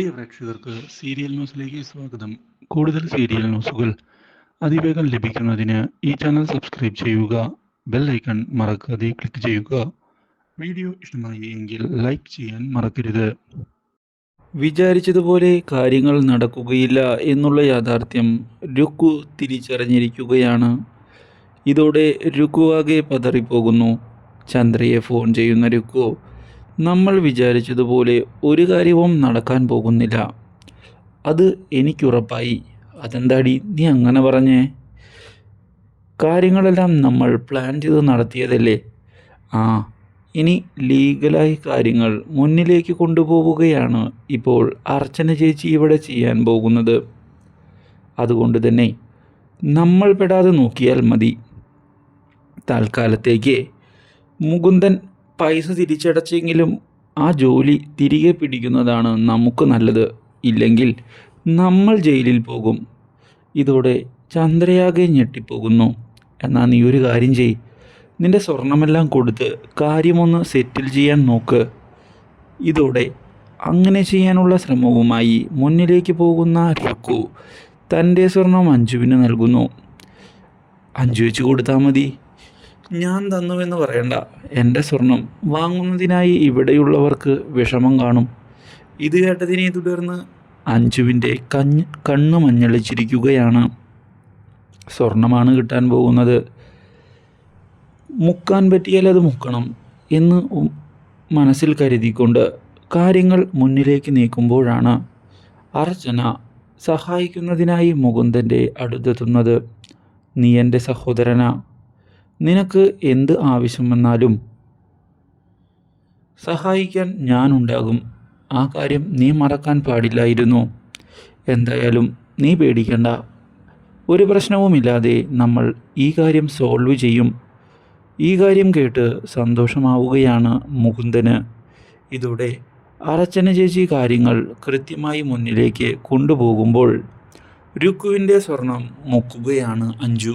പ്രിയ പ്രേക്ഷകർക്ക് സീരിയൽ ന്യൂസിലേക്ക് സ്വാഗതം. കൂടുതൽ സീരിയൽ ന്യൂസുകൾ അതിവേഗം ലഭിക്കുന്നതിന് ഈ ചാനൽ സബ്സ്ക്രൈബ് ചെയ്യുക ബെൽ ഐക്കൺ മറക്കാതെ ക്ലിക്ക് ചെയ്യുക. വീഡിയോ ഇഷ്ടമായി എങ്കിൽ ലൈക്ക് ചെയ്യാൻ മറക്കരുത്. വിചാരിച്ചതുപോലെ കാര്യങ്ങൾ നടക്കുകയില്ല എന്നുള്ള യാഥാർത്ഥ്യം രുക്കു തിരിച്ചറിഞ്ഞിരിക്കുകയാണ്. ഇതോടെ രുക്കു പതറിപ്പോകുന്നു. ചന്ദ്രയെ ഫോൺ ചെയ്യുന്ന രുക്കു നമ്മൾ വിചാരിച്ചതുപോലെ ഒരു കാര്യവും നടക്കാൻ പോകുന്നില്ല. അത് എനിക്കുറപ്പായി. അതെന്താടി നീ അങ്ങനെ പറഞ്ഞേ? കാര്യങ്ങളെല്ലാം നമ്മൾ പ്ലാൻ ചെയ്ത് നടത്തിയതല്ലേ? ആ ഇനി ലീഗലായി കാര്യങ്ങൾ മുന്നിലേക്ക് കൊണ്ടുപോവുകയാണ് ഇപ്പോൾ അർച്ചന ചേച്ചി ഇവിടെ ചെയ്യാൻ പോകുന്നത്. അതുകൊണ്ട് തന്നെ നമ്മൾ പെടാതെ നോക്കിയാൽ മതി. തൽക്കാലത്തേക്ക് മുകുന്ദൻ പൈസ തിരിച്ചടച്ചെങ്കിലും ആ ജോലി തിരികെ പിടിക്കുന്നതാണ് നമുക്ക് നല്ലത്. ഇല്ലെങ്കിൽ നമ്മൾ ജയിലിൽ പോകും. ഇതോടെ ചന്ദ്രയാകെ ഞെട്ടിപ്പോകുന്നു. എന്നാൽ നീ ഒരു കാര്യം ചെയ്. നിന്റെ സ്വർണമെല്ലാം കൊടുത്ത് കാര്യമൊന്ന് സെറ്റിൽ ചെയ്യാൻ നോക്ക്. ഇതോടെ അങ്ങനെ ചെയ്യാനുള്ള ശ്രമവുമായി മുന്നിലേക്ക് പോകുന്ന രഘു തന്റെ സ്വർണം അഞ്ജുവിന് നൽകുന്നു. അഞ്ജു വെച്ച് കൊടുത്താൽ മതി. ഞാൻ തന്നുവെന്ന് പറയണ്ട. എന്റെ സ്വർണം വാങ്ങുന്നതിനായി ഇവിടെയുള്ളവർക്ക് വിഷമം കാണും. ഇത് കേട്ടതിനെ തുടർന്ന് അഞ്ജുവിന്റെ കഞ്ഞ് കണ്ണു മഞ്ഞളിച്ചിരിക്കുകയാണ്. സ്വർണമാണ് കിട്ടാൻ പോകുന്നത്. മുക്കാൻ പറ്റിയാൽ അത് മുക്കണം എന്ന് മനസ്സിൽ കരുതിക്കൊണ്ട് കാര്യങ്ങൾ മുന്നിലേക്ക് നീക്കുമ്പോഴാണ് അർച്ചന സഹായിക്കുന്നതിനായി മുകുന്ദന്റെ അടുത്തെത്തുന്നത്. നീ എന്റെ സഹോദരനാ. നിനക്ക് എന്ത് ആവശ്യം വന്നാലും സഹായിക്കാൻ ഞാനുണ്ടാകും. ആ കാര്യം നീ മറക്കാൻ പാടില്ലായിരുന്നു. എന്തായാലും നീ പേടിക്കണ്ട. ഒരു പ്രശ്നവുമില്ലാതെ നമ്മൾ ഈ കാര്യം സോൾവ് ചെയ്യും. ഈ കാര്യം കേട്ട് സന്തോഷമാവുകയാണ് മുകുന്ദന്. ഇതോടെ അറച്ചന ചേച്ചി കാര്യങ്ങൾ കൃത്യമായി മുന്നിലേക്ക് കൊണ്ടുപോകുമ്പോൾ രുക്കുവിന്റെ സ്വർണം മുക്കുകയാണ് Anju.